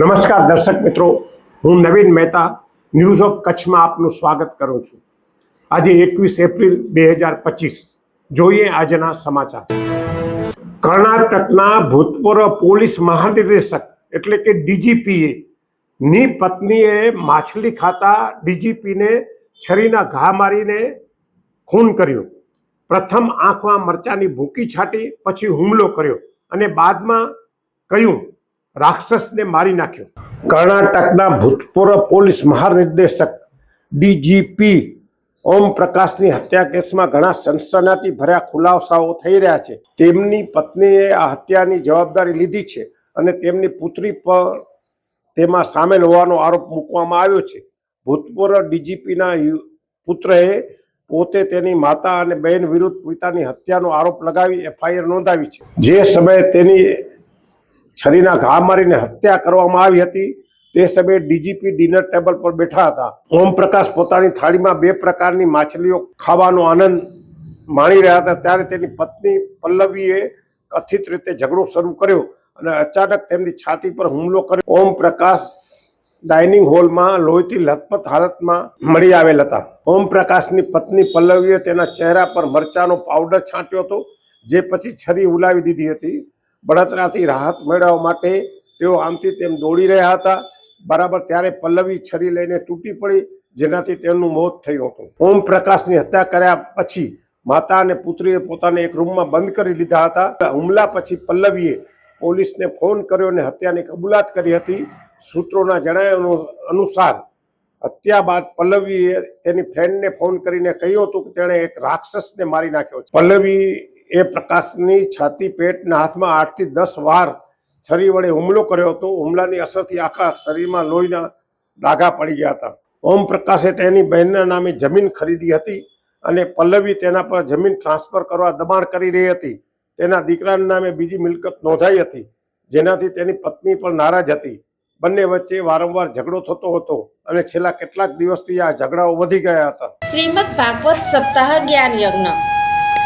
નમસ્કાર દર્શક મિત્રો, હું નવીન મહેતા ન્યૂઝ ઓફ કચ્છમાં આપનું સ્વાગત કરું છું. આજે એકવીસ એપ્રિલ બે હજાર પચીસ, જોઈએ આજના સમાચાર. કર્ણાટકના ભૂતપૂર્વ પોલીસ મહાનિર્દેશક, એટલે કે ડીજીપીએ, ની પત્નીએ માછલી ખાતા ડીજીપીને છરીના ઘા મારીને ખૂન કર્યું. પ્રથમ આંખમાં મરચાની ભૂકી છાંટી, પછી હુમલો કર્યો અને બાદમાં કહ્યું રાક્ષસને મારી નાખ્યો. કર્ણાટકના ભૂતપૂર્વ પોલીસ મહાનિર્દેશક ડીજીપી ઓમ પ્રકાશની હત્યા કેસમાં ઘણા સનસનાટી ભર્યા ખુલાસાઓ થઈ રહ્યા છે. તેમની પત્નીએ આ હત્યાની જવાબદારી લીધી છે અને તેમની પુત્રી પર તેમાં સામેલ હોવાનો આરોપ મૂકવામાં આવ્યો છે. ભૂતપૂર્વ ડીજીપીના પુત્રએ પોતે તેની માતા અને બહેન વિરુદ્ધ પિતાની હત્યાનો આરોપ લગાવી એફઆઈઆર નોંધાવી છે. જે સમયે તેની છરીના ઘા મારીને હત્યા કરવામાં આવી હતી. તે સમયે ડીજીપી ડિનર ટેબલ પર બેઠા હતા. ઓમ પ્રકાશ પોતાની થાળીમાં બે પ્રકારની માછલીઓ ખાવાનો આનંદ માણી રહ્યા હતા. ત્યારે તેની પત્ની પલ્લવીએ કથિત રીતે ઝઘડો શરૂ કર્યો અને અચાનક તેમની છાતી પર હુમલો કર્યો. ઓમ પ્રકાશ ડાઇનિંગ હોલમાં લોહીથી લથપથ હાલતમાં મળી આવેલ હતા. ઓમ પ્રકાશની પત્ની પલ્લવીએ તેના ચહેરા પર મરચાનો પાવડર છાંટ્યો હતો, જે પછી છરી ઉલાવી દીધી હતી. બળતરાથી રાહત મેળવવા માટે તેઓ આમથી તેમ દોડી રહ્યા હતા. બરાબર ત્યારે પલ્લવી છરી લઈને તૂટી પડી, જેનાથી તેમનું મોત થયું હતું. ઓમ પ્રકાશની હત્યા કર્યા પછી માતા અને પુત્રીએ પોતાને એક રૂમમાં બંધ કરી લીધા હતા. હુમલા પછી પલ્લવીએ પોલીસને ફોન કર્યો અને હત્યાની કબૂલાત કરી હતી. સૂત્રોના જણાવ્યા અનુસાર હત્યા બાદ પલ્લવીએ તેની ફ્રેન્ડને ફોન કરીને કહ્યું હતું કે તેણે એક રાક્ષસને મારી નાખ્યો પલ્લવી એ પ્રકાશની છાતી પેટના હાથમાં આઠથી દસ વાર છરી વડે હુમલો કર્યો હતો. હુમલાની અસરથી આખા શરીરમાં લોહીના ડાઘા પડી ગયા હતા. ઓમ પ્રકાશે તેની બહેનના નામે જમીન ખરીદી હતી અને પલ્લવી તેના પર જમીન ટ્રાન્સફર કરવા દબાણ કરી રહી હતી. તેના દીકરાના નામે બીજી મિલકત નોંધાઈ હતી, જેનાથી તેની પત્ની પણ નારાજ હતી. બંને વચ્ચે વારંવાર ઝઘડો થતો હતો અને છેલ્લા કેટલાક દિવસથી આ ઝઘડાઓ વધી ગયા હતા. શ્રીમદ ભાગવત સપ્તાહ જ્ઞાન યજ્ઞ.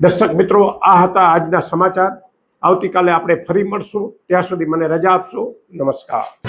દર્શક મિત્રો, આ હતા આજના સમાચાર. આવતીકાલે આપણે ફરી મળશું. ત્યાં સુધી મને રજા આપશો. નમસ્કાર.